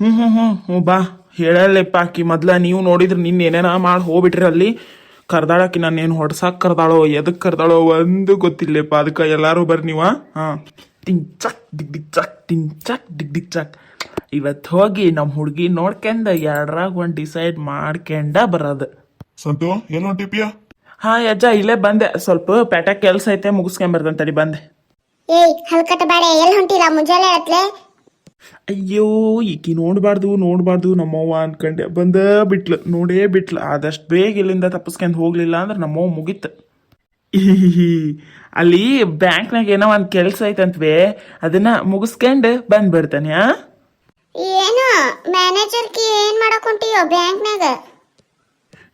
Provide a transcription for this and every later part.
ಹ್ಞೂ ಹ್ಞೂ ಹ್ಞೂ ಹ್ಞೂ ಬಾ. ಹೇಳಲ್ಲಪ್ಪ ಆಕಿ ಮೊದ್ಲ ನೀವು ನೋಡಿದ್ರೆ ನಿನ್ನ ಏನೇನ ಮಾಡಿ ಹೋಗ್ಬಿಟ್ರಿ ಅಲ್ಲಿ. ಕರ್ದಾಳಕಿ ನಾನು ಏನು ಹೊಡ್ಸಾಕ್ ಕರ್ದಾಳೋ ಎದಕ್ಕೆ ಕರ್ದಾಳೋ ಒಂದು ಗೊತ್ತಿಲ್ಲಪ್ಪ ಅದಕ್ಕೆ ಎಲ್ಲರೂ ಬರ್ರಿ ನೀವ. ಹಾಂ. ಟಿಂಗ್ ಚಕ್ ದಿಗ್ ಡಿಗ್ ಚಕ್ ಟಿಂಗ್ ಚಕ್ ದಿಗ್ ಡಿಗ್ ಚಕ್ ಇವತ್ತು ಹೋಗಿ ನಮ್ಮ ಹುಡುಗಿ ನೋಡ್ಕೊಂಡ ಎರಡ್ರಾಗ ಒಂದು ಡಿಸೈಡ್ ಮಾಡ್ಕೊಂಡ ಬರೋದು. ಸಂತು ಏನು ಹೊಂಟಿಪಿಯ ಹಾ ಅಜ್ಜ ಇಲ್ಲೇ ಬಂದೆ. ಸ್ವಲ್ಪ ಪೇಟ ಕೆಲಸ ಐತೆ ಮುಗಿಸ್ಕೊಂಬರ್ದಂತಡಿ ಬಂದೆ. ಏಯ್ ಹಲ್ಕಟ ಬಾಳೆ ಎಲ್ಲಿ ಹೊಂಟಿಲ್ಲ? ಮುಂಜಾನೆ ಹತ್ಲೆ ಅಯ್ಯೋ ಈಕಿ ನೋಡಬಾರ್ದು ನೋಡಬಾರ್ದು ನಮ್ಮವ್ವ ಅನ್ಕಂಡೆ. ಬಂದ ಬಿಟ್ಲು ನೋಡೇ ಬಿಟ್ಲು. ಆದಷ್ಟು ಬೇಗ ಇಲ್ಲಿಂದ ತಪ್ಪಿಸ್ಕೊಂಡು ಹೋಗ್ಲಿಲ್ಲ ಅಂದ್ರೆ ನಮ್ಮವ್ವ ಮುಗೀತು. ಅಲ್ಲಿ ಅಲ್ಲಿ ಬ್ಯಾಂಕ್ನಾಗ ಏನೋ ಒಂದು ಕೆಲಸ ಐತಂತ್ವೆ ಅದನ್ನ ಮುಗಿಸ್ಕೊಂಡು ಬಂದ್ಬಿಡ್ತಾನೆ ಆ? ಏನು ಮ್ಯಾನೇಜರ್ಗೆ ಏನ್ ಮಾಡಕ್ ಹೊಂಟಿಯೋ ಬ್ಯಾಂಕ್ನಾಗ?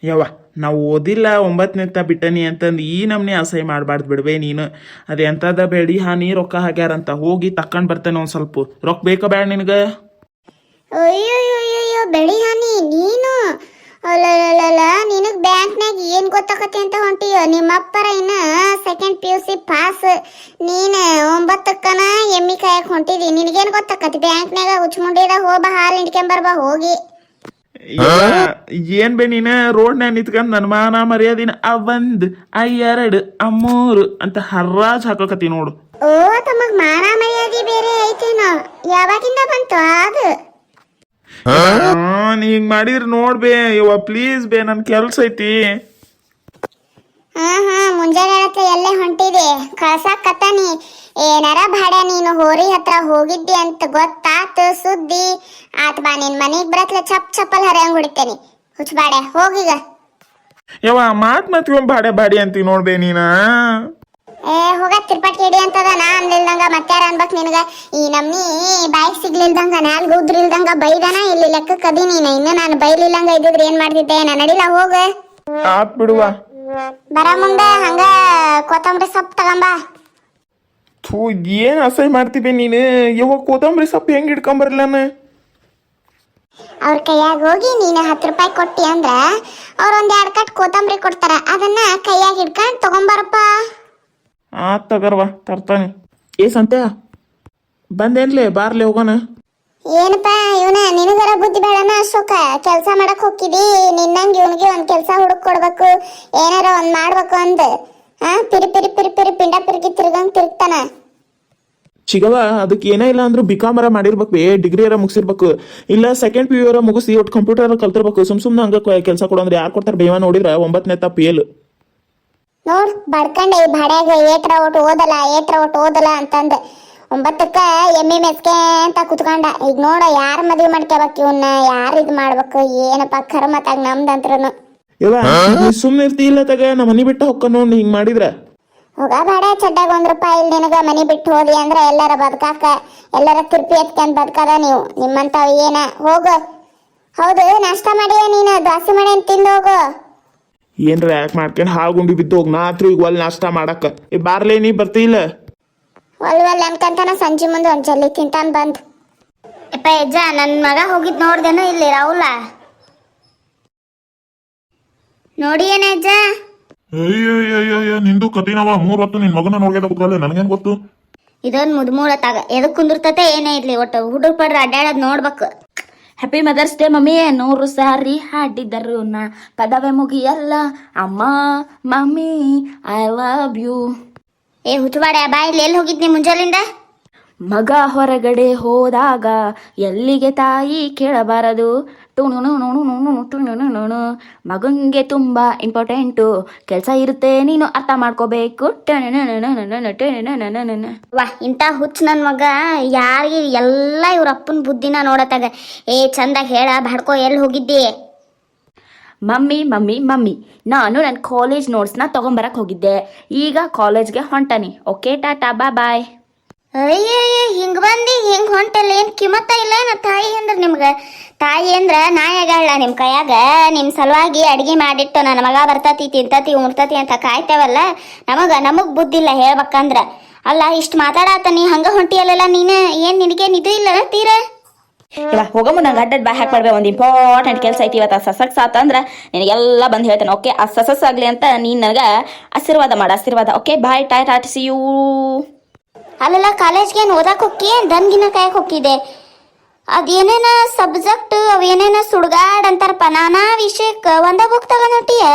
ಯವ್ವ ನಾವು ಓದಿಲ್ಲ ಒಂಬತ್ತನೇತ ಬಿಟ್ಟನಿ ಅಂತಂದು ಈ ನಮ್ನೆ ಅಸಹ್ಯ ಮಾಡಬಾರ್ದು ಬಿಡ್ವೆ ನೀನು. ಅದು ಎಂಥದ ಬೇಡಿ ಹಾನಿ ರೊಕ್ಕ ಹಾಕ್ಯಾರಂತ ಹೋಗಿ ತಕ್ಕೊಂಡು ಬರ್ತೇನೆ ಒಂದು ಸ್ವಲ್ಪ. ರೊಕ್ಕ ಬೇಕೋ ಬೇಡ ನಿನಗೆ? ಅಯ್ಯೋ ಬೆಳಿ ಹಾನಿ, ನೀನು. ಅಲ್ಲಲ್ಲ ನಿನಗೆ ಬ್ಯಾಂಕ್ನಾಗ ಏನು ಗೊತ್ತಾಕತಿ ಅಂತ ಹೊಂಟಿಯೋ? ನಿಮ್ಮಪ್ಪರ ಇನ್ನ second P U C pass ನೀನು ಒಂಬತ್ತಕ್ಕನ ಎಮ್ಮಿ ಕಾಯಕ್ ಹೊಂಟಿದಿ. ನಿನಗೇನು ಗೊತ್ತಾಕತಿ ಬ್ಯಾಂಕ್ನಾಗ ಹುಚ್ಮುಂಡಿದ ಹೋಗ ಹಾಲು ಹಿಂಡ್ಕೊಂಬರ್ಬಾ ಹೋಗಿ. ಏನ್ ಬೇ ನೀನ? ರೋಡ್ನ್ಯಾಗ ನಿಂತ್ಕೊಂಡ್ ನನ್ನ ಮಾನ ಮರ್ಯಾದಿನ ಆ ಒಂದ್ ಆ ಎರಡು ಆ ಮೂರು ಅಂತ ಹರ್ರಾಜ್ ಹಾಕೋಕತಿ ನೋಡು. ಓ ತಮಗ್ ಮಾನ ಮರ್ಯಾದೆ ಬೇರೆ ಐತೇನೋ? ಯಾವಾಗಿಂದ ಬಂತು ಅದು? ನೀ ಹಿಂಗ್ ಮಾಡಿದ್ರೆ ನೋಡ್ಬೇ ಯವ್ವ ಪ್ಲೀಸ್ ಬೇ ನನ್ ಕೆಲ್ಸ ಐತಿ. ಹಾ ಹಾ ಮುಂಜಾನೆ ಎಲ್ಲೇ ಹೊಂಟಿದೆ. ಕಳ್ಸಾಕತ್ತಾನಿ ಏನಾರ ಬಾಡ ನೀನು ಹೋರಿ ಹತ್ರ ಹೋಗಿದ್ದಿ ಅಂತ ಗೊತ್ತಾತು ಸುದ್ದಿ. ಆತ್ ಬಾ ನಿನ್ ಮನೆಗ್ ಬರತ್ಲ ಚಪ್ ಚಪ್ಪಲ್ ಹರಿಯಂಗ್ ಹುಚ್ಚ ಹುಚ್ಚಬಾಡೆ ಹೋಗಿಗ ಯವ್ವ ಮಾತ್ ಮತ್ಕೊಂಡ್ ಬಾಡೆ ಬಾಡಿ ಅಂತ ನೋಡ್ಬೇ ನೀನ? ಏ ಹೋಗ ತಿರ್ಪಾಟ್ ಹಿಡಿ ಅಂತದ ನಾ ಅನ್ಲಿಲ್ದಂಗ ಮತ್ತಾರ ಅನ್ಬೇಕ್ ನಿನಗ? ಈ ನಮ್ಮಿ ಬಾಯಿ ಸಿಗ್ಲಿಲ್ದಂಗ ನಾಲ್ಗ ಉದ್ರಿಲ್ದಂಗ ಬೈದನ ಇಲ್ಲಿ ಲೆಕ್ಕ ಅದಿ ನೀನ. ಇನ್ನ ನಾನು ಬೈಲಿಲ್ಲಂಗ ಇದ್ದಿದ್ರೆ ಏನ್ ಮಾಡ್ತಿದ್ದೆ? ನಾ ನಡಿಲ್ಲ ಹೋಗ. ಆತ್ ಬಿಡುವ. ಬರ ಮುಂದೆ ಹಂಗ ಕೊತ್ತಂಬರಿ ಸೊಪ್ಪು ತಗೊಂಬಾ. ಥೂ ಏನು ಅಸಹ್ಯ ಮಾಡ್ತೀವಿ ನೀನು? ಯಾವಾಗ ಕೊತ್ತಂಬರಿ ಸೊಪ್ಪು ಹೆಂಗೆ ಇಟ್ಕೊಂಬರ್ಲ ನಾನು? ಅವ್ರ ಕೈಯಾಗ ಹೋಗಿ ನೀನು ಹತ್ತು ರೂಪಾಯಿ ಕೊಟ್ಟಿ ಅಂದ್ರ ಅವ್ರ ಒಂದ್ ಎರಡ್ ಕಟ್ ಕೊತ್ತಂಬರಿ ಕೊಡ್ತಾರ. ಅದನ್ನ ಕೈಯಾಗ ಹಿಡ್ಕೊಂಡ್ ತಗೊಂಬರಪ್ಪ. ಆ ತಗರ್ವ ತರ್ತಾನೆ. ಏ ಸಂತ್ಯ ಬಂದೇನ್ಲೇ ಬಾರ್ಲೆ ಹೋಗೋಣ? ಏನಪ್ಪ ಇವನ ನಿನಗರ ಬುದ್ಧಿ ಬೇಡನ ಅಶೋಕ? ಕೆಲಸ ಮಾಡಕ್ ಹೋಗಿದಿ ನಿನ್ನಂಗೆ ಇವನಿಗೆ ಒಂದ್ ಕೆಲಸ ಹುಡುಕ್ ಕೊಡ್ಬೇಕು ಏನಾರ ಒಂದ್ ಮಾಡ್ಬೇಕು ಅಂದ್. ಹಾ ಪಿರಿ ಪಿರಿ ಪಿರಿ ಪಿರಿ ಪಿಂಡ ಪಿರಿಗಿ ತಿರ್ಗಂಗ್ ತಿರ್ಗ್ತಾನ. ಚಿಗವ ಅದಕ್ಕೆ ಏನೇ ಇಲ್ಲ ಅಂದ್ರೂ ಬಿಕಾಮರ ಮಾಡಿರ್ಬೇಕು ಏ ಡಿಗ್ರಿ ಅರ ಮುಗಿಸಿರ್ಬೇಕು. ಇಲ್ಲ ಸೆಕೆಂಡ್ ಪಿ ಯು ಅರ ಮುಗಿಸಿ ಒಟ್ಟು ಕಂಪ್ಯೂಟರ್ ಕಲ್ತಿರ್ಬೇಕು. ಸುಮ್ ಸುಮ್ನೆ ಹಂಗ ಕೆಲಸ ಕೊಡು ಅಂದ್ರೆ ಯಾರು ಕೊಡ್ತಾರೆ ಬೇವ ನೋಡಿದ್ರ? ಒಂಬತ್ತನೇ ತ ಪಿ ಎಲ್ ನೋಡ್ ಬಡ್ಕಂಡೆ ಈ ಭಾಡ್ಯಾಗ ಏಟ್ರ ಒಟ್ಟು ಓದಲ್ಲ ಏಟ್ರ ಒಟ್ಟು ಓದಲ್ಲ ಅಂತಂದ ಒಂಬತ್ತಕ್ಕ ಎಮ್ಮಿ ಮೆಸ್ಕೆ ಅಂತ ಕುತ್ಕೊಂಡ. ಈಗ ನೋಡ ಯಾರ ಮದ್ವೆ ಮಾಡ್ಕೋಬೇಕು ಇವನ್ನ ಯಾರು ಇದು ಮಾಡ್ಬೇಕು? ಏನಪ್ಪ ಕರ್ಮತ್ತಾಗ ನಮ್ದಂತ್ರುನು. ಇವ ಸುಮ್ಮನೆ ಇರ್ತಿ ಇಲ್ಲ ತಗ ನಮ್ಮ ಮನಿ ಬಿಟ್ಟ ಹೊಕ್ಕ ನೋಡಿ ಹಿಂಗ್ ಮಾಡಿದ್ರ. ಹೋಗ ಬೇಡ ಚಡ್ಡಾಗ ಒಂದ್ ರೂಪಾಯಿ ಇಲ್ಲಿ ನಿನಗ ಮನಿ ಬಿಟ್ಟು ಹೋದಿ ಅಂದ್ರ ಎಲ್ಲರ ಬದುಕಾಕ ಎಲ್ಲರ ತಿರ್ಪಿ ಎತ್ಕೊಂಡ್ ಬದುಕದ ನೀವು. ನಿಮ್ಮಂತಾವ್ ಏನ? ಹೋಗು. ಹೌದು ನಾಷ್ಟ ಮಾಡಿಯ ನೀನು? ದೋಸೆ ಮಾಡಿ ಅಂತ ತಿಂದು ಹೋಗು. ಏನ್ರ ಯಾಕೆ ಮಾಡ್ಕೊಂಡು ಹಾಗುಂಡಿ ಬಿದ್ದು ಹೋಗಿ? ನಾ ಈಗ ಒಲ್ ನಾಷ್ಟ ಮಾಡಕ್ಕ ಏ ಬಾರ್ಲೆ ನೀ ಬರ್ತಿಲ್ಲ? ಒಲ್ ಒಲ್ ಅನ್ಕಂತಾನ ಸಂಜೆ ಮುಂದೆ ಒಂದ್ ಜಲ್ಲಿ ತಿಂತಾನ್ ಬಂದ್. ಯಪ್ಪ ಯಜ್ಜ ನನ್ ಮಗ ಹೋಗಿದ್ ನೋಡ್ದೇನೋ ಇಲ್ಲಿ ರಾಹುಲ? ನೋಡಿ ಏನಜ್ಜ ಅಯ್ಯಯ್ಯಯ್ಯ ನಿಂದು ಕತಿನವ ಮೂರ್ ಹೊತ್ತು ನಿನ್ ಮಗನ ನೋಡ್ಕೊಂಡ ಕೂತ್ಕೊಳ್ಳಿ ನನಗೇನ್ ಗೊತ್ತು? ಇದೊಂದ್ ಮುದ್ಮೂಳತ್ತಾಗ ಎದಕ್ ಕುಂದಿರ್ತತೆ ಏನೇ ಇರ್ಲಿ ಒಟ್ಟು ಹುಡುಗ ಪಡ್ರ ಅಡ್ಡಾಡೋದ್ ನೋಡ್ಬೇಕು. Happy mother's day mummy. ನೂರು ಸಾರಿ ಹಾಡಿದ್ದರು ನಾ. ಪದವೇ ಮುಗಿಯಲ್ಲ ಅಮ್ಮ ಮಮ್ಮಿ ಐ ಲವ್ ಯು ಏ ಹುಚ್ಚುಬಾಡೆ ಬಾ ಇಲ್ಲಿ ಎಲ್ಲಿ ಹೋಗಿದ್ನಿ ಮುಂಜಾಲಿಂದ? ಮಗ ಹೊರಗಡೆ ಹೋದಾಗ ಎಲ್ಲಿಗೆ ತಾಯಿ ಕೇಳಬಾರದು. ಮಗಂಗೆ ತುಂಬ ಇಂಪಾರ್ಟೆಂಟು ಕೆಲಸ ಇರುತ್ತೆ ನೀನು ಅರ್ಥ ಮಾಡ್ಕೋಬೇಕು. ವಾ ಇಂಥ ಹುಚ್ಚ ನನ್ನ ಮಗ ಯಾರಿಗೆ ಎಲ್ಲ ಇವ್ರ ಅಪ್ಪನ ಬುದ್ಧಿನ ನೋಡತ್ತಾಗ? ಏ ಚಂದ ಹೇಳ ಬಾಡ್ಕೋ ಎಲ್ಲಿ ಹೋಗಿದ್ದಿ? ಮಮ್ಮಿ ಮಮ್ಮಿ ಮಮ್ಮಿ ನಾನು ನನ್ನ ಕಾಲೇಜ್ ನೋಟ್ಸ್ನ ತೊಗೊಂಬರಕ್ಕೆ ಹೋಗಿದ್ದೆ. ಈಗ ಕಾಲೇಜ್ಗೆ ಹೊಂಟನಿ. ಓಕೆ ಟಾಟಾ ಬಾ ಬಾಯ್ ಅಯ್ಯಯ್ಯ, ಹಿಂಗ್ ಬಂದಿ, ಹಿಂಗ್ ಹೊಂಟಲ್ಲ, ಏನ್ ಕಿಮತ್ತ ಇಲ್ಲ ಏನ ತಾಯಿ ಅಂದ್ರ ನಿಮ್ಗ. ತಾಯಿ ಅಂದ್ರ ನಾಯಾಗಳ ನಿಮ್ ಕೈಯಾಗ. ನಿಮ್ ಸಲುವಾಗಿ ಅಡ್ಗಿ ಮಾಡಿಟ್ಟು ನನ್ನ ಮಗ ಬರ್ತತಿ, ತಿಂತತಿ, ಉಣ್ತತಿ ಅಂತ ಕಾಯ್ತೇವಲ್ಲ. ನಮಗ, ನಮಗ್ ಬುದ್ಧಿ ಇಲ್ಲ ಹೇಳ್ಬೇಕಂದ್ರ. ಅಲ್ಲ, ಇಷ್ಟ್ ಮಾತಾಡತ್ತ ನೀ ಹಂಗ ಹೊಂಟಿಯಲ್ಲ ನೀನ? ಏನ್ ನಿನಗೆ ಇದು ಇಲ್ಲ ತೀರ? ಇವ, ಹೋಗಮ್ಮ, ನಂಗೆ ಅಡ್ಡ ಬಾಯ್ ಹಾಕ್ಬಾರ್ಬೆ ಒಂದು ಇಂಪಾರ್ಟೆಂಟ್ ಕೆಲಸ ಐತಿ. ಇವತ್ತು ಆತ ಅಂದ್ರೆ ನಿನಗೆಲ್ಲ ಬಂದು ಹೇಳ್ತೇನೆ. ಓಕೆ, ಆ ಸಸಸ್ ಆಗಲಿ ಅಂತ ನೀನು ನನಗೆ ಆಶೀರ್ವಾದ ಮಾಡು, ಆಶೀರ್ವಾದ. ಓಕೆ ಬಾಯ್ ಟಾಯ್ ಟಾಟ್ ಸಿ ಯು ಅಲ್ಲೆಲ್ಲ ಕಾಲೇಜ್ಗೆ ಏನು ಓದಕ್ಕೆ ಹೋಗಿ ದನ್ಗಿನ ಕಾಯಕ್ ಹೋಗಿದ್ದೆ ಅದೇನೇನ ಸಬ್ಜೆಕ್ಟ್ ಅವೇನೇನ ಸುಡ್ಗಾಡ್ ಅಂತಾರಪ್ಪ? ನಾನಾ ವಿಷಯಕ್ಕೆ ಒಂದ ಬುಕ್ ತಗೊಂಡಿಯ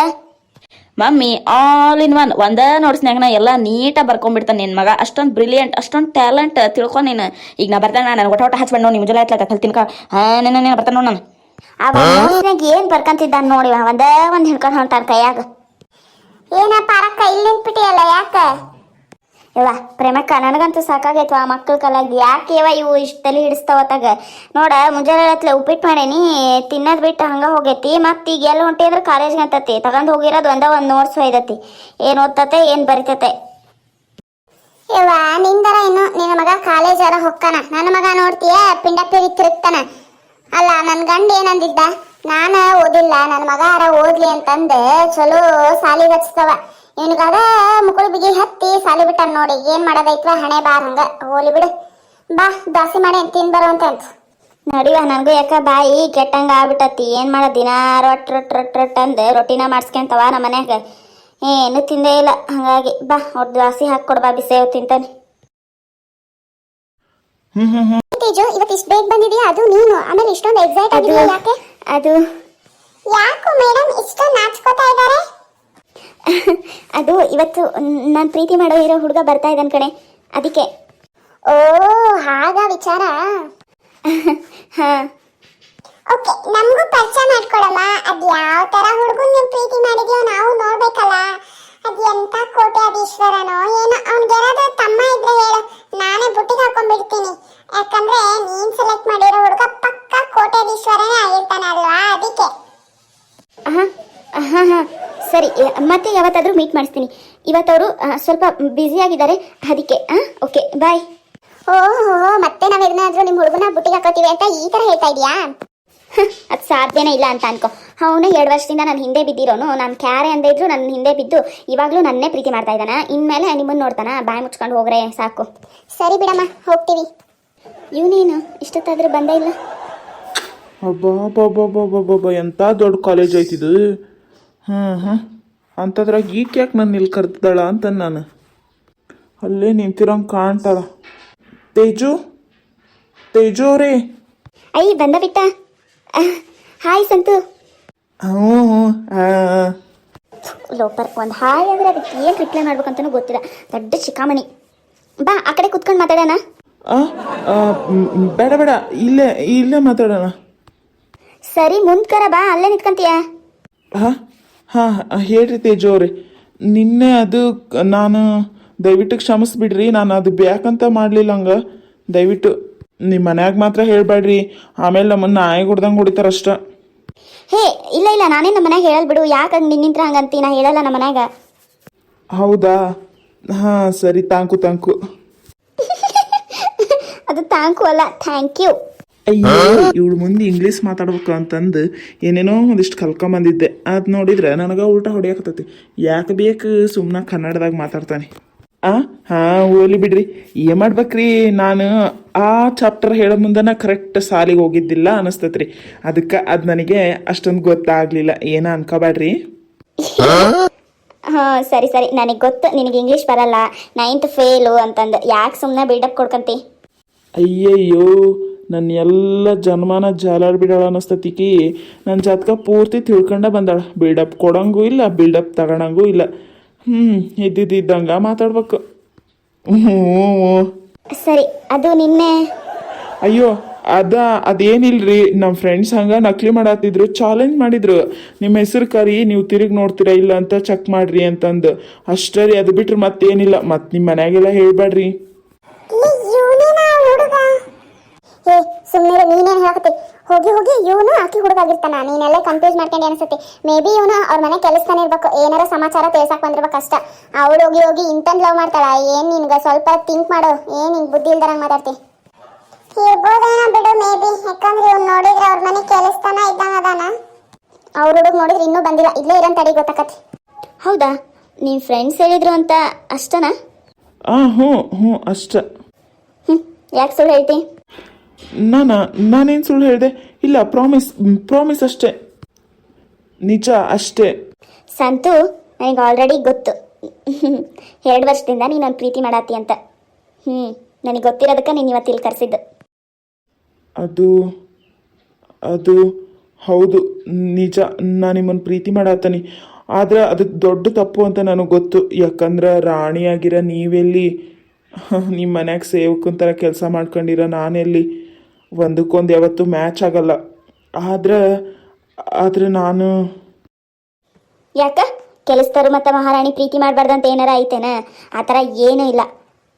ಮಮ್ಮಿ ಆಲ್ ಇನ್ ಒನ್ ಒಂದ ನೋಟ್ಸ್ನ್ಯಾಗ ನಾ ಎಲ್ಲ ನೀಟಾಗಿ ಬರ್ಕೊಂಡ್ಬಿಡ್ತಾನೆ ನಿನ್ ಮಗ. ಅಷ್ಟೊಂದು ಬ್ರಿಲಿಯಂಟ್ ಅಷ್ಟೊಂದು ಟ್ಯಾಲೆಂಟ್ ತಿಳ್ಕೊ ನೀನು. ಈಗ ನಾ ಬರ್ತಾನೆ ನಾನು ಒಟ ಒಟ ಹಚ್ಬೇಡ ನೋಡಿ ಮುಂಜಾನೆ ಆಯ್ತಲ್ಲ ಕಲ್ತಿನ್ಕ. ಹಾ ನೀನು ಬರ್ತಾನೆ ನೋಡಿ ನಾನು. ಅವ ನೋಟ್ಸ್ನಾಗ ಏನು ಬರ್ಕಂತಿದ್ದಾನ ನೋಡಿ ಒಂದೇ ಒಂದು ಒಂದ್ ಹಿಡ್ಕೊಂಡು ಹೊಂಟಾನ ಕೈಯಾಗ. ಏನಪ್ಪ ಅರಕ್ಕ ಇಲ್ಲಿ ನಿಂತ್ಬಿಟ್ಟಿಯಲ್ಲ ಯಾಕ? ಇವ ಪ್ರೇಮಕ್ಕ, ನನಗಂತೂ ಸಾಕಾಗೈತ್ವ ಆ ಮಕ್ಕಳ ಕಲಾಗಿ. ಯಾಕೆ ಇವ ಇವು ಇಷ್ಟು ತಲೆ ಹಿಡಿಸ್ತಾವತ್ತಾಗ ನೋಡ ಮುಂಜಾನೆ ಉಪ್ಪಿಟ್ಟು ಮಾಡೇನಿ ತಿನ್ನದ್ ಬಿಟ್ಟು ಹಂಗ ಹೋಗೈತಿ ಮತ್ ಈಗ ಹೊಂಟಿ ಅಂದ್ರೆ ಕಾಲೇಜ್ಗೆ ಅಂತತಿ ತಗೊಂಡ್ ಹೋಗಿರೋದು ಒಂದ ಒಂದ್ ನೋಟ್ಸ್ ಒಯ್ದತಿ. ಏನ್ ಓದ್ತತೆ, ಏನ್ ಬರಿತತೆ? ಇವ ನಿಂದರ ಇನ್ನು ನಿನ್ನ ಮಗ ಕಾಲೇಜರ ಹೊಕ್ಕಾನ. ನನ್ನ ಮಗ ನೋಡ್ತೀಯ ಪಿಂಡಪ್ಪಿರಿ ತಿರುಗ್ತಾನ. ಅಲ್ಲ ನನ್ನ ಗಂಡ ಏನಂದಿದ್ದ? ನಾನು ಓದಿಲ್ಲ ನನ್ನ ಮಗ ಅರ ಓದ್ಲಿ ಅಂತಂದು ಚಲೋ ಸಾಲಿಗೆ ಹಚ್ತವ. ಇವನಿಗದ ಮುಕುಳು ಬಿಗಿ ಹತ್ತಿ ಸಾಲಿ ಬಿಟ್ಟಾನ ನೋಡಿ ಏನ್ ಮಾಡೋದೈತ್ವ ಹಣೆ ಬಾರ್ ಹಂಗ. ಹೋಲಿ ಬಿಡು. ಬಾ ದಾಸಿ ಮಾಡಿ ತಿನ್ ಬರುವಂತ ಅಂತ ನಡಿವ ನನಗೂ ಯಾಕ ಬಾಯಿ ಕೆಟ್ಟಂಗ ಆಗ್ಬಿಟ್ಟತಿ ಏನ್ ಮಾಡ ದಿನ ರೊಟ್ ರೊಟ್ ರೊಟ್ ರೊಟ್ ಅಂದ್ ರೊಟ್ಟಿನ ಮಾಡ್ಸ್ಕೊಂತವ ನಮ್ಮ ಮನ್ಯಾಗ. ಏನು ತಿಂದೇ ಇಲ್ಲ. ಹಂಗಾಗಿ ಬಾ ಅವ್ರ ದಾಸಿ ಹಾಕೊಡ್ ಬಾ ಬಿಸೇವ್ ತಿಂತಾನೆ ತೇಜು ಇವತ್ತು ಇಷ್ಟು ಬೇಗ ಬಂದಿದೀಯ? ಅದು ನೀನು. ಆಮೇಲೆ ಇಷ್ಟೊಂದು ಎಕ್ಸೈಟ್ ಆಗಿದೆಯಾ ಯಾಕೆ? ಅದು. ಯಾಕೋ ಮೇಡಮ್ ಇಷ್ಟೊಂದು ನಾಚ್ಕೋತಾ ಇದ್ದಾರೆ ಅದು ಇವತ್ತು ನಾನು ಪ್ರೀತಿ ಮಾಡೋ ಇರೋ ಹುಡುಗ ಬರ್ತಾ ಇದ್ದಾನೆ ಕಣೆ ಅದಕ್ಕೆ. ಓ ಹಾಗ ವಿಚಾರ? ಹಾಂ. ಓಕೆ ನಮಗೂ ಪರಿಚಯ ಮಾಡ್ಕೊಡಮ್ಮ. ಅದು ಯಾವ ತರ ಹುಡುಗನ್ ನೀವು ಪ್ರೀತಿ ಮಾಡಿದ್ಯೋ ನಾವು ನೋಡ್ಬೇಕಲ್ಲ. ಅದು ಎಂತ ಕೋಟ್ಯಾಧೀಶ್ವರನೋ ಏನೋ ಅವ್ನಿಗೆ ಯಾರಾದ್ರೂ ತಮ್ಮ ಇದ್ರೆ ಹೇಳು. ನಾನೇ ಬುಟ್ಟಿಗೆ ಹಾಕೊಂಡ್ಬಿಡ್ತೀನಿ ಯಾಕಂದ್ರೆ ನೀನ್ ಸೆಲೆಕ್ಟ್ ಮಾಡಿರೋ ಹುಡುಗ ಪಕ್ಕ ಕೋಟ್ಯಾಧೀಶ್ವರನೇ ಆಗಿರ್ತಾನಲ್ವಾ ಅದಕ್ಕೆ. ಹಾಂ ಹಾಂ ಹಾಂ ಸರಿ ಮತ್ತೆ ಯಾವತ್ತಾದರೂ ಮೀಟ್ ಮಾಡಿಸ್ತೀನಿ. ಇವತ್ತವರು ಸ್ವಲ್ಪ ಬ್ಯುಸಿ ಆಗಿದ್ದಾರೆ. ಅದಕ್ಕೆ ಹಾಂ ಓಕೆ ಬಾಯ್ ಓಹೋ ಮತ್ತೆ ನಾವು ಏನಾದರೂ ನಿಮ್ಮ ಹುಡುಗನ ಬುಟ್ಟಿಗೆ ಹಾಕೋತೀವಿ ಅಂತ ಈ ಥರ ಹೇಳ್ತಾ ಇದೀಯಾ? ಅದು ಸಾಧ್ಯನೇ ಇಲ್ಲ ಅಂತ ಅನ್ಕೋ. ಅವನು ಎರಡು ವರ್ಷದಿಂದ ನಾನು ಹಿಂದೆ ಬಿದ್ದಿರೋನು. ನಾನು ಕ್ಯಾರೆ ಅಂದೇ ಇದ್ರು ನನ್ನ ಹಿಂದೆ ಬಿದ್ದು ಇವಾಗಲೂ ನನ್ನೇ ಪ್ರೀತಿ ಮಾಡ್ತಾ ಇದ್ದಾನ? ಇನ್ಮೇಲೆ ನಿಮ್ಮನ್ನು ನೋಡ್ತಾನ? ಬಾಯಿ ಮುಚ್ಕೊಂಡು ಹೋಗ್ರೆ ಸಾಕು. ಸರಿ ಬಿಡಮ್ಮ ಹೋಗ್ತೀವಿ. ಇವನೇನು? ಇಷ್ಟೊತ್ತಾದರೂ ಬಂದೇ ಇಲ್ಲ? ಅಬ್ಬಾ ಎಂಥ ದೊಡ್ಡ ಕಾಲೇಜ್ ಐತಿದು ಹಾಂ ಹಾಂ ಅಂಥದ್ರಾಗ ಈಕೆ ಯಾಕೆ ನಾನು ಇಲ್ಲಿ ಕರ್ತಿದ್ದಾಳ ಅಂತ ನಾನು. ಅಲ್ಲೇ ನಿಂತಿರೋಂಗೆ ಕಾಣ್ತಾಳ. ತೇಜು? ತೇಜು ಅವರೇ? ಐ ಬಂದ ಬಿಟ್ಟ ಹಾಯ್ ಸಂತು. ಹ್ಞೂ ಹ್ಞೂ ಆ, ಲೋಪರ್ ಒಂದು ಹಾಯ್ ಅಂದ್ರೆ ಅದಕ್ಕೆ ಏನು ರಿಪ್ಲೈ ಮಾಡ್ಬೇಕಂತನೂ ಗೊತ್ತಿಲ್ಲ. ದೊಡ್ಡ ಚಿಕಾಮಣಿ ಬಾ ಆ ಕಡೆ ಕುತ್ಕೊಂಡು ಮಾತಾಡೋಣ. ಬೇಡ ಬೇಡ. ಇಲ್ಲೇ ಇಲ್ಲೇ ಮಾತಾಡೋಣ. ಸರಿ ಮುಂದ್ಕರ ಬಾ ಅಲ್ಲೇ ನಿಂತ್ಕಂತೀಯ? ಹಾಂ? ಹಾಂ ಹೇಳ್ರಿ ತೇಜು ಅವ್ರಿ ನಿನ್ನೆ ಅದು ನಾನು ದಯವಿಟ್ಟು ಕ್ಷಮಿಸ್ಬಿಡ್ರಿ ನಾನು ಅದು ಬ್ಯಾಕಂತ ಮಾಡಲಿಲ್ಲ ಹಂಗೆ. ದಯವಿಟ್ಟು ನಿಮ್ಮ ಮನ್ಯಾಗ ಮಾತ್ರ ಹೇಳಬೇಡ್ರಿ ಆಮೇಲೆ ನಮ್ಮನ್ನ ನಾಯಿ ಹೊಡ್ದಂಗೆ ಹೊಡಿತಾರಷ್ಟ. ಹೇ ಇಲ್ಲ ಇಲ್ಲ ನಾನೇ ನಮ್ಮ ಮನ್ಯಾಗ ಹೇಳಲ್ ಬಿಡು. ಯಾಕೆ ಹಂಗೆ ನಿನ್ನಿಂತ್ರ ಹಂಗಂತಿ ನಾ ಹೇಳಲ್ಲ ನಮ್ಮ ಮನ್ಯಾಗ. ಹೌದಾ? ಹಾಂ ಸರಿ ತಾಂಕು ತಾಂಕು ಅದು ತಾಂಕು ಅಲ್ಲ ಥ್ಯಾಂಕ್ ಯು. ಅಯ್ಯೋ ಇವಳು ಮುಂದೆ ಇಂಗ್ಲೀಷ್ ಮಾತಾಡ್ಬೇಕು ಅಂತಂದು ಏನೇನೋ ಒಂದಿಷ್ಟು ಕಲ್ಕೊಂಬಂದಿದ್ದೆ. ಅದು ನೋಡಿದ್ರೆ ನನಗೆ ಉಲ್ಟ ಹೊಡಿಯಾಕತ್ತೈತಿ. ಯಾಕೆ ಬೇಕು ಸುಮ್ಮನೆ ಕನ್ನಡದಾಗ ಮಾತಾಡ್ತಾನೆ. ಆ ಹಾ ಓಲಿ ಬಿಡ್ರಿ. ಏನ್ ಮಾಡ್ಬೇಕ್ರಿ? ನಾನು ಆ ಚಾಪ್ಟರ್ ಹೇಳೋ ಮುಂದನ ಕರೆಕ್ಟ್ ಸಾಲಿಗೆ ಹೋಗಿದ್ದಿಲ್ಲ ಅನಸ್ತತ್ರಿ. ಅದಕ್ಕೆ ಅದ್ ನನಗೆ ಅಷ್ಟೊಂದು ಗೊತ್ತಾಗ್ಲಿಲ್ಲ. ಏನ ಅನ್ಕೋಬೇಡ್ರಿ ಹಾ? ಸರಿ ಸರಿ. ನನಗೆ ಗೊತ್ತು. ನಿನಗೆ ಇಂಗ್ಲೀಷ್ ಬರಲ್ಲ. ನೈನ್ತ್ ಫೇಲು ಅಂತಂದು. ಯಾಕೆ ಸುಮ್ಮನೆ ಬಿಲ್ಡಪ್ ಕೊಡ್ಕಂತಿ? ಅಯ್ಯಯ್ಯೋ ನನ್ನ ಎಲ್ಲ ಜನ್ಮನ ಜಾಲಾಡ್ ಬಿಡೋಳ ಅನ್ನಿಸ್ತತಿಕಿ ನನ್ನ ಜಾತಕ ಪೂರ್ತಿ ತಿಳ್ಕೊಂಡ ಬಂದಾಳ. ಬಿಲ್ಡಪ್ ಕೊಡಂಗೂ ಇಲ್ಲ ಬಿಲ್ಡಪ್ ತಗೊಳಂಗೂ ಇಲ್ಲ. ಹ್ಞೂ ಇದ್ದಿದ್ದಂಗೆ ಮಾತಾಡ್ಬೇಕು. ಹ್ಞೂ ಸರಿ ಅದು ನಿನ್ನೆ. ಅಯ್ಯೋ ಅದ ಅದೇನಿಲ್ರಿ ನಮ್ಮ ಫ್ರೆಂಡ್ಸ್ ಹಂಗ ನಕಲಿ ಮಾಡತ್ತಿದ್ರು ಚಾಲೆಂಜ್ ಮಾಡಿದ್ರು. ನಿಮ್ಮ ಹೆಸರು ಕರಿ ನೀವು ತಿರುಗಿ ನೋಡ್ತೀರಾ ಇಲ್ಲ ಅಂತ ಚೆಕ್ ಮಾಡ್ರಿ ಅಂತಂದು. ಅಷ್ಟೇ ರೀ ಅದು ಬಿಟ್ರೆ ಮತ್ತೇನಿಲ್ಲ. ಮತ್ತೆ ನಿಮ್ಮ ಮನ್ಯಾಗೆಲ್ಲ ಹೇಳ್ಬೇಡ್ರಿ ಏ ಸುಮ್ಮನೆ ನೀನೇನು ಹೇಳಕತ್ತಿ? ಹೋಗಿ ಹೋಗಿ ಇವನು ಆಕಿ ಹುಡುಗಾಗಿರ್ತಾನ. ನೀನೆಲ್ಲ ಕನ್ಫ್ಯೂಸ್ ಮಾಡ್ಕೊಂಡು ಅನಿಸುತ್ತೆ ಮೇ ಬಿ ಇವನು ಅವ್ರ ಮನೆ ಕೆಲಸನೇ ಇರ್ಬೇಕು. ಏನಾರ ಸಮಾಚಾರ ತಿಳ್ಸಕ್ ಬಂದಿರ್ಬೇಕು ಅಷ್ಟ. ಅವಳು ಹೋಗಿ ಹೋಗಿ ಇಂತಂದ್ ಲವ್ ಮಾಡ್ತಾಳ. ಏನು ನಿನ್ಗೆ ಸ್ವಲ್ಪ ಥಿಂಕ್ ಮಾಡು. ಏನು ನಿಂಗೆ ಬುದ್ಧಿ ಇಲ್ದಾರಂಗ್ ಮಾತಾಡ್ತಿ? ಇರ್ಬೋದೇನೋ ಬಿಡು ಮೇ ಬಿ ಯಾಕಂದ್ರೆ ಇವ್ನು ನೋಡಿದ್ರೆ ಅವ್ರ ಮನೆ ಕೆಲಸತನ ಇದ್ದಂಗ ಅದಾನ. ಅವ್ರ ಹುಡುಗ ನೋಡಿದ್ರೆ ಇನ್ನೂ ಬಂದಿಲ್ಲ. ಇಲ್ಲೇ ಇರೋನ್ ತಡಿ ಗೊತ್ತಾಕತಿ ಹೌದಾ? ನಿಮ್ಮ ಫ್ರೆಂಡ್ಸ್ ಹೇಳಿದ್ರು ಅಂತ ಅಷ್ಟನಾ? ಆ ಹ್ಞೂ ಹ್ಞೂ ಅಷ್ಟ. ಹ್ಞೂ ಯಾಕೆ ಸುಳ್ಳು ಹೇಳ್ತಿ? ನಾನ ನಾನೇನು ಸುಳ್ಳು ಹೇಳಿದೆ? ಇಲ್ಲ ಪ್ರಾಮಿಸ್ ಪ್ರಾಮಿಸ್ ಅಷ್ಟೇ. ನಿಜ ಅಷ್ಟೇ. ಸಂತು ನನಗೆ ಆಲ್ರೆಡಿ ಗೊತ್ತು. ಎರಡು ವರ್ಷದಿಂದ ನೀನು ನನ್ನ ಪ್ರೀತಿ ಮಾಡಾತಿ ಅಂತ. ಹ್ಞೂ ನನಗೆ ಗೊತ್ತಿರೋದಕ್ಕೆ ನೀನು ಇವತ್ತು ಇಲ್ಲಿ ಕರೆಸಿದ್ದು. ಅದು ಅದು ಹೌದು ನಿಜ. ನಾನು ನಿಮ್ಮನ್ನು ಪ್ರೀತಿ ಮಾಡಾತನಿ. ಆದ್ರೆ ಅದು ದೊಡ್ಡ ತಪ್ಪು ಅಂತ ನನಗೆ ಗೊತ್ತು. ಯಾಕಂದ್ರೆ ರಾಣಿಯಾಗಿರೋ ನೀವೆಲ್ಲಿ ನಿಮ್ಮ ಮನ್ಯಾಗ ಸೇವಕಂತರ ಕೆಲಸ ಮಾಡ್ಕೊಂಡಿರೋ ನಾನೆಲ್ಲಿ? ಒಂದಕ್ಕೊಂದು ಯಾವತ್ತೂ ಮ್ಯಾಚ್ ಆಗಲ್ಲ. ಆದ್ರೆ ಆದ್ರೆ ನಾನು ಯಾಕ? ಕೆಲಸದವರು ಮತ್ತು ಮಹಾರಾಣಿ ಪ್ರೀತಿ ಮಾಡಬಾರ್ದಂತ ಏನಾರ ಐತೇನ? ಆ ಥರ ಏನೂ ಇಲ್ಲ.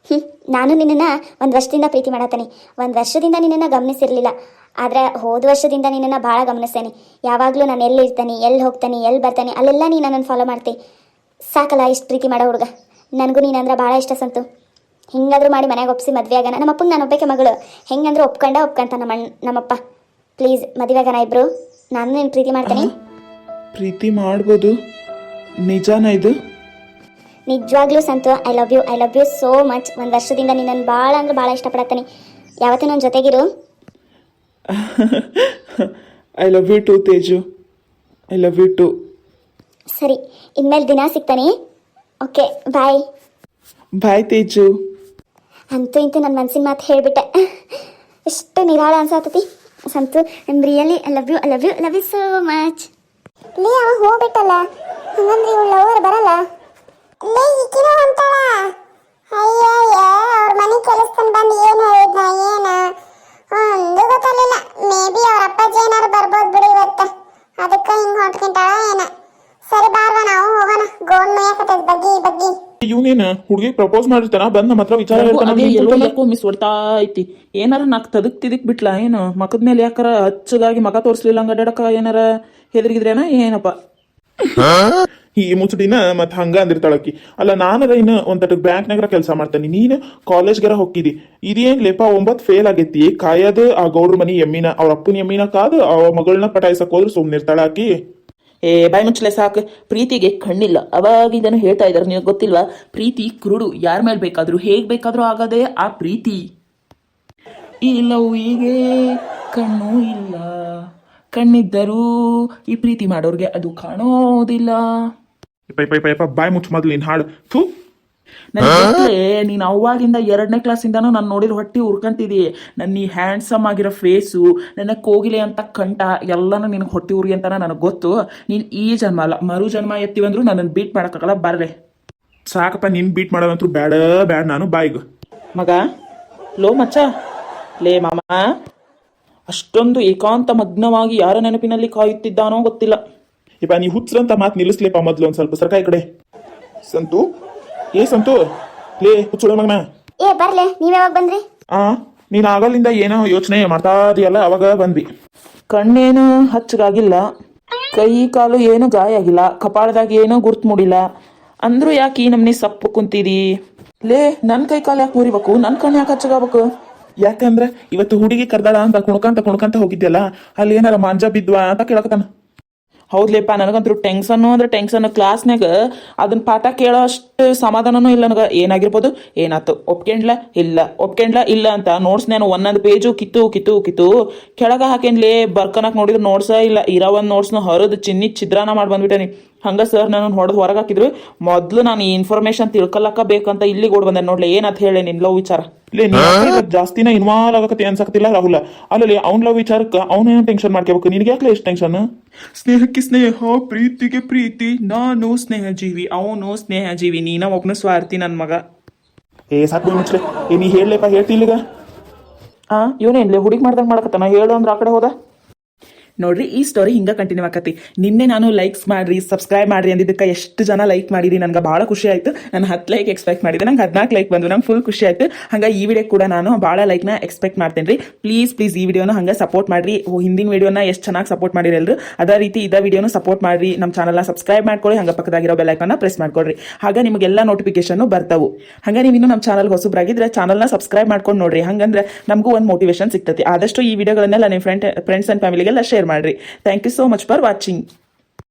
ಹ್ಞೂ ನಾನು ನಿನ್ನನ್ನು ಒಂದು ವರ್ಷದಿಂದ ಪ್ರೀತಿ ಮಾಡತ್ತೇನೆ ಒಂದು ವರ್ಷದಿಂದ ನಿನ್ನನ್ನು ಗಮನಿಸಿರಲಿಲ್ಲ. ಆದ್ರೆ ಹೋದ ವರ್ಷದಿಂದ ನಿನ್ನನ್ನು ಭಾಳ ಗಮನಿಸ್ತೇನೆ ಯಾವಾಗಲೂ ನಾನು ಎಲ್ಲಿ ಇರ್ತೇನೆ ಎಲ್ಲಿ ಹೋಗ್ತೇನೆ ಎಲ್ಲಿ ಬರ್ತಾನೆ, ಅಲ್ಲೆಲ್ಲ ನೀನು ನನ್ನನ್ನು ಫಾಲೋ ಮಾಡ್ತಿ. ಸಾಕಲ್ಲ ಇಷ್ಟು ಪ್ರೀತಿ ಮಾಡೋ ಹುಡುಗ. ನನಗೂ ನೀನಂದ್ರೆ ಭಾಳ ಇಷ್ಟ ಸಂತು. ಹಿಂಗಾದ್ರೂ ಮಾಡಿ ಮನೆಗೆ ಒಪ್ಸಿ ಮದುವೆ ಆಗೋಣ. ನಮ್ಮ ಅಪ್ಪಂಗೆ ನಾನು ಒಬ್ಬಕ್ಕೆ ಮಗಳು. ಹೆಂಗಂದ್ರೆ ಒಪ್ಕೊಂಡ ಒಪ್ಕೊಂತ ನಮ್ಮ ನಮ್ಮಪ್ಪ. ಪ್ಲೀಸ್ ಮದುವೆ ಆಗೋಣ ಇಬ್ಬರು ನಾನು ನಿನ್ನ ಪ್ರೀತಿ ಮಾಡ್ತೀನಿ. ಪ್ರೀತಿ ಮಾಡ್ಬೋದು. ನಿಜಾನ ಇದು? ನಿಜವಾಗ್ಲೂ Santu I love you I love you so much ಒಂದು ವರ್ಷದಿಂದ ನಿನ್ನನ್ನು ಭಾಳ ಅಂದ್ರೆ ಭಾಳ ಇಷ್ಟಪಡತ್ತೀನಿ. ಯಾವತ್ತೂ ನನ್ನ ಜೊತೆಗಿರು? I love you too Teju. I love you too ಸರಿ ಇನ್ಮೇಲೆ ದಿನ ಸಿಗ್ತಾನೆ. Okay bye bye Teju. ಅಂತೂ ಇಂತೂ ನನ್ನ ಮನಸ್ಸಿನ ಮಾತು ಹೇಳಿಬಿಟ್ಟೆ. ಎಷ್ಟು ನಿರಾಳ ಅನ್ಸಾತತಿ. Santu I'm really I love you I love you love you so much ಲೇ, ಅವ ಹೋಗ್ಬಿಟ್ಟಲ್ಲ. ಹಂಗಂದ್ರೆ ಇವಳು ಲವರ್ ಬರಲ್ಲ. ಲೇ, ಈಕಿನ ಹೊಂಟಾಳ ಅಯ್ಯಯ್ಯ ಅವ್ರ ಮನೆ ಕೆಲಸದನ್ ಬಂದು ಏನು ಹೇಳಿದ್ನ ಏನ ಒಂದು ಗೊತ್ತಾಗಲಿಲ್ಲ ಮೇ ಬಿ ಅವ್ರ ಅಪ್ಪಾಜಿ ಏನಾರು ಬರ್ಬೋದು ಬಿಡಿ ಇವತ್ತು ಅದಕ್ಕೆ ಹಿಂಗೆ ಹೊಂಟ್ಕೊಂತಾಳ ಏನ ಸರಿ ಬಾರ್ವ ನಾವು ಹೋಗೋಣ ಗೋನ್ ಮೇಯಕತ್ತದ ಬಗ್ಗಿ ಬಗ್ಗಿ ಇವನೇನು ಹುಡುಗಿ ಪ್ರಪೋಸ್ ಮಾಡಿರ್ತಾನ ಬಂದ್ ನಮ್ಮ ಹತ್ರ ವಿಚಾರ ನನಗೂ ಹೇಳ್ತಾನ ಅದೇ ನೀನ್ ಎಲ್ಲೋ ತಿಳ್ಕೊಂಡ? ಯಾಕೋ ಮಿಸ್ ಹೊಡ್ತಾ ಐತಿ. ಏನಾರ ನಾಕ್ ತದಕ್ ತಿದಕ್ ಬಿಟ್ಲ ಏನು? ಮಕದ ಮೇಲೆ ಯಾಕಾರ ಹಚ್ಚದಾಗಿ ಮಗ ತೋರಿಸ್ಲಿಲ್ಲ ಹಂಗ ಅಡ್ಯಾಡಕ ಏನಾರ ಹೆದರಿಗಿದ್ರೇನ? ಏನಪ್ಪ? ಈ ಮುಸುಡಿನ ಮತ್ ಹಂಗ ಅಂದಿರ್ತಾಳಕ್ಕಿ ಅಲ್ಲ ನಾನದ ಇನ್ನ ಒಂದ್ ಬ್ಯಾಂಕ್ನಾಗ ಕೆಲಸ ಮಾಡ್ತಾನೆ. ನೀನು ಕಾಲೇಜ್ಗಾರ ಹೋಗಿದಿ ಇದೇನ್ ಲೇಪ ಒಂಬತ್ ಫೇಲ್ ಆಗೈತಿ. ಕಾಯದ ಆ ಗೌಡ್ರ ಮನಿ ಎಮ್ಮಿನ ಅವ್ರ ಅಪ್ಪನ ಎಮ್ಮಿನ ಕಾದು ಅವ ಮಗಳನ್ನ ಪಟಾಯಿಸಕ್ ಹೋದ್ರೆ ಸುಮ್ನಿರ್ತಾಳ ಆಕಿ. ಏ, ಬಾಯ್ ಮುಚ್ಚಲೆ ಸಾಕು. ಪ್ರೀತಿಗೆ ಕಣ್ಣಿಲ್ಲ. ಅವಾಗ ಇದನ್ನು ಹೇಳ್ತಾ ಇದ್ದಾರೆ. ನಿಮಗೆ ಗೊತ್ತಿಲ್ವಾ? ಪ್ರೀತಿ ಕುರುಡು. ಯಾರ ಮೇಲೆ ಬೇಕಾದರೂ, ಹೇಗೆ ಬೇಕಾದರೂ ಆಗದೆ ಆ ಪ್ರೀತಿ. ಈ ಹೀಗೆ. ಕಣ್ಣು ಇಲ್ಲ. ಕಣ್ಣಿದ್ದರೂ ಈ ಪ್ರೀತಿ ಮಾಡೋರಿಗೆ ಅದು ಕಾಣೋದಿಲ್ಲ. ಬಾಯಿ ಮುಚ್ಚು ಮೊದಲು ಹಾಡು. ಥೂ. ನನಗೆ ನೀನು ಅವಾಗಿಂದ ಎರಡನೇ ಕ್ಲಾಸಿಂದನೂ ನಾನು ನೋಡಿರೋ ಹೊಟ್ಟಿ ಉರ್ಕಂತಿದಿ. ನನ್ನ ಈ ಹ್ಯಾಂಡ್ಸಮ್ ಆಗಿರೋ ಫೇಸು ನನ್ನ ಕೋಗಿಲೆ ಅಂತ ಕಂಠ ಎಲ್ಲನೂ ನಿನಗೆ ಹೊಟ್ಟಿ ಉರಿ ಅಂತ ನನಗೆ ಗೊತ್ತು. ನೀನು ಈ ಜನ್ಮ ಅಲ್ಲ ಮರು ಜನ್ಮ ಎತ್ತಿವಂದ್ರೂ ನನ್ನನ್ನು ಬೀಟ್ ಮಾಡೋಕ್ಕಾಗಲ್ಲ ಬರ್ರೆ. ಸಾಕಪ್ಪ ನಿನ್ ಬೀಟ್ ಮಾಡೋದಂತೂ ಬ್ಯಾಡ ಬ್ಯಾಡ ನಾನು ಬಾಯ್ಗು. ಮಗ ಲೋ ಮಚ್ಚ. ಲೇ ಮಾಮ ಅಷ್ಟೊಂದು ಏಕಾಂತ ಮಗ್ನವಾಗಿ ಯಾರ ನೆನಪಿನಲ್ಲಿ ಕಾಯುತ್ತಿದ್ದಾನೋ ಗೊತ್ತಿಲ್ಲ. ಇಪ್ಪ ನೀ ಹುಚ್ಚರಂತ ಮಾತು ನಿಲ್ಲಿಸ್ಲೇಪ ಮೊದ್ಲು ಒಂದ್ ಸ್ವಲ್ಪ ಸರ್ಕಾರಿ ಕಡೆ. ಸಂತು ಏ ಸಂತು ಲೇ ಹುಚ್ಚುಳ ಮಗನ. ಏ ಬರ್ಲೆ ನೀವ್ ಯಾವಾಗ ಬಂದ್ರಿ? ಆ ನೀನ್ ಆಗಲಿಂದ ಏನೋ ಯೋಚನೆ ಮಾಡ್ತಾ ಇದೆಯಲ್ಲ ಅವಾಗ ಬಂದ್ವಿ. ಕಣ್ಣೇನು ಹಚ್ಚಗಾಗಿಲ್ಲ ಕೈ ಕಾಲು ಏನು ಗಾಯ ಆಗಿಲ್ಲ ಕಪಾಳದಾಗ ಏನೋ ಗುರ್ತು ಮೂಡಿಲ್ಲ. ಅಂದ್ರು ಯಾಕೆ ಈ ನಮ್ನಿ ಸಪ್ಪು ಕುಂತೀರಿ ಲೇ ನನ್ನ ಕೈ ಕಾಲು ಯಾಕೆ ಮುರಿಬೇಕು? ನನ್ನ ಕಣ್ಣು ಯಾಕೆ ಹಚ್ಚಗಾಗಬೇಕು ಯಾಕಂದ್ರೆ ಇವತ್ತು ಹುಡುಗಿ ಕರ್ದಾಳ ಅಂತ ಕುಣ್ಕಂತ ಕುಣ್ಕಂತ ಹೋಗಿದ್ಯಲ್ಲ ಅಲ್ಲಿ ಏನಾರ ಮಾಂಜ ಬಿದ್ವಾ ಅಂತ ಕೇಳಕತ್ತಾನ. ಹೌದ್ಲೇಪ್ಪ ನನಗಂತೂ ಟೆನ್ಷನ್ನು, ಅಂದ್ರೆ ಟೆನ್ಷನ್ ಕ್ಲಾಸ್ನಾಗ ಅದನ್ನ ಪಾಠ ಕೇಳೋ ಅಷ್ಟು ಸಮಾಧಾನನೂ ಇಲ್ಲ ನನಗೆ. ಏನಾಗಿರ್ಬೋದು? ಏನಾಯ್ತು ಒಪ್ಕೊಂಡ್ಲ? ಇಲ್ಲ. ಒಪ್ಕೊಂಡ್ಲ? ಇಲ್ಲ ಅಂತ ನೋಟ್ಸ್ ನಾನು ಒಂದೊಂದು ಪೇಜು ಕಿತ್ತು ಕಿತ್ತು ಕಿತ್ತು. ಕೆಳಗೆ ಹಾಕೇನ್ಲೇ, ಬರ್ಕನಕ್ ನೋಡಿದ್ರೆ ನೋಟ್ಸ ಇಲ್ಲ. ಇರೋ ಒಂದು ನೋಟ್ಸ್ನ ಹರಿದು ಚಿನ್ನಿ ಛಿದ್ರಾನ ಮಾಡಿ ಬಂದ್ಬಿಟ್ಟೇನಿ. ಹಂಗ ಸರ್ ನಾನು ಹೊಡೆದು ಹೊರಗೆ ಹಾಕಿದ್ರು. ಮೊದಲು ನಾನು ಈ ಇನ್ಫಾರ್ಮೇಶನ್ ತಿಳ್ಕೊಳಕ ಬೇಕಂತ ಇಲ್ಲಿಗೆ ಓಡ್ ಬಂದೆ ನೋಡ್ಲಿ ಏನಂತ ಹೇಳಿ ನಿನ್ ಲವ್ ವಿಚಾರ? ಜಾಸ್ತಿನ ಇನ್ವಾಲ್ವ್ ಆಗಕತ್ತಿ ಅನ್ಸಕತ್ತಿಲ್ಲ ರಾಹುಲ. ಅಲ್ಲಲ್ಲಿ ಅವ್ನ ಲವ್ ವಿಚಾರಕ್ಕೆ ಅವನೇನು ಟೆನ್ಷನ್ ಮಾಡ್ಕೋಬೇಕು? ನಿನಗೆ ಯಾಕೆ ಎಷ್ಟು ಟೆನ್ಷನ್ ಸ್ನೇಹಕ್ಕೆ ಸ್ನೇಹ ಪ್ರೀತಿಗೆ ಪ್ರೀತಿ ನಾನು ಸ್ನೇಹ ಜೀವಿ ಅವನು ಸ್ನೇಹ ಜೀವಿ ನೀನ ಒಬ್ಬನ ಸ್ವಾರ್ಥಿ ನನ್ನ ಮಗ. ಏ ಸಾಕು ಮುಚ್ಚಲೆ ಏ ನೀ ಹೇಳಲೇಪ ಹೇಳ್ತಿಲ್ಲೀಗ ಆ ಇವನೇನ್ಲೇ ಹುಡುಗಿ ಮಾಡ್ದಂಗೆ ನಾ ಹೇಳು ಅಂದ್ರೆ ಆ ಕಡೆ ಹೋದ. ನೋಡ್ರಿ, ಈ ಸ್ಟೋರಿ ಹಿಂಗ ಕಂಟಿನ್ಯೂ ಆಕತಿ. ನಿನ್ನೆ ನಾನು ಲೈಕ್ಸ್ ಮಾಡ್ರಿ ಸಬ್ಸ್ಕ್ರೈಬ್ ಮಾಡ್ರಿ ಅಂದಿದ್ದಕ್ಕೆ ಎಷ್ಟು ಜನ ಲೈಕ್ ಮಾಡಿರಿ, ನನಗೆ ಭಾಳ ಖುಷಿ ಆಯ್ತು. ನಾನು ಹತ್ತು ಲೈಕ್ ಎಕ್ಸ್ಪೆಕ್ಟ್ ಮಾಡಿದೆ, ನಂಗೆ ಹದಿನಾಲ್ಕು ಲೈಕ್ ಬಂದು, ನಂಗೆ ಫುಲ್ ಖುಷಿ ಆಯ್ತು. ಹಂಗೆ ಈ ವಿಡಿಯೋ ಕೂಡ ನಾನು ಭಾಳ ಲೈಕ್ನ ಎಕ್ಸ್ಪೆಕ್ಟ್ ಮಾಡ್ತೇನೆ ರೀ ಪ್ಲೀಸ್ ಪ್ಲೀಸ್ ಈ ವಿಡಿಯೋನ ಹಂಗೆ ಸಪೋರ್ಟ್ ಮಾಡ್ರಿ. ಹಿಂದಿನ ವಿಡಿಯೋನ ಎಷ್ಟು ಚೆನ್ನಾಗಿ ಸಪೋರ್ಟ್ ಮಾಡಿರಿ ಅದೇ ರೀತಿ ಇದ ವಿಡಿಯೋನ ಸಪೋರ್ಟ್ ಮಾಡ್ರಿ. ನಮ್ಮ ಚಾನಲ್ನ ಸಬ್ಸ್ಕ್ರೈಬ್ ಮಾಡ್ಕೊಳ್ಳಿ ಹಂಗೆ ಪಕ್ಕದಾಗಿರೋ ಬೆಲ್ಲೈಕನ್ನ ಪ್ರೆಸ್ ಮಾಡ್ಕೊಳ್ರಿ. ಹಾಗೆ ನಿಮಗೆಲ್ಲ ನೋಟಿಫಿಕೇಶನ್ ಬರ್ತವು. ಹಂಗೆ ನೀವು ಇನ್ನೂ ನಮ್ಮ ಚಾನಲ್ ಹೊಸಬ್ರಾಗಿದ್ರೆ ಚಾನಲ್ನ ಸಬ್ಸ್ಕ್ರೈಬ್ ಮಾಡ್ಕೊಂಡು ನೋಡ್ರಿ. ಹಂಗಂದ್ರೆ ನಮಗೂ ಒಂದು ಮೋಟಿವೇಶನ್ ಸಿಗ್ತದೆ ಆದಷ್ಟು ಈ ವಿಡಿಯೋಗಳನ್ನೆಲ್ಲ ನಿಮ್ಮ ಫ್ರೆಂಡ್ ಫ್ರೆಂಡ್ಸ್ ಆ್ಯಂಡ್ ಫ್ಯಾಮಿಲಿಗೆಲ್ಲ ಶೇರ್ ಮಾಡಿರಿ. Thank you so much for watching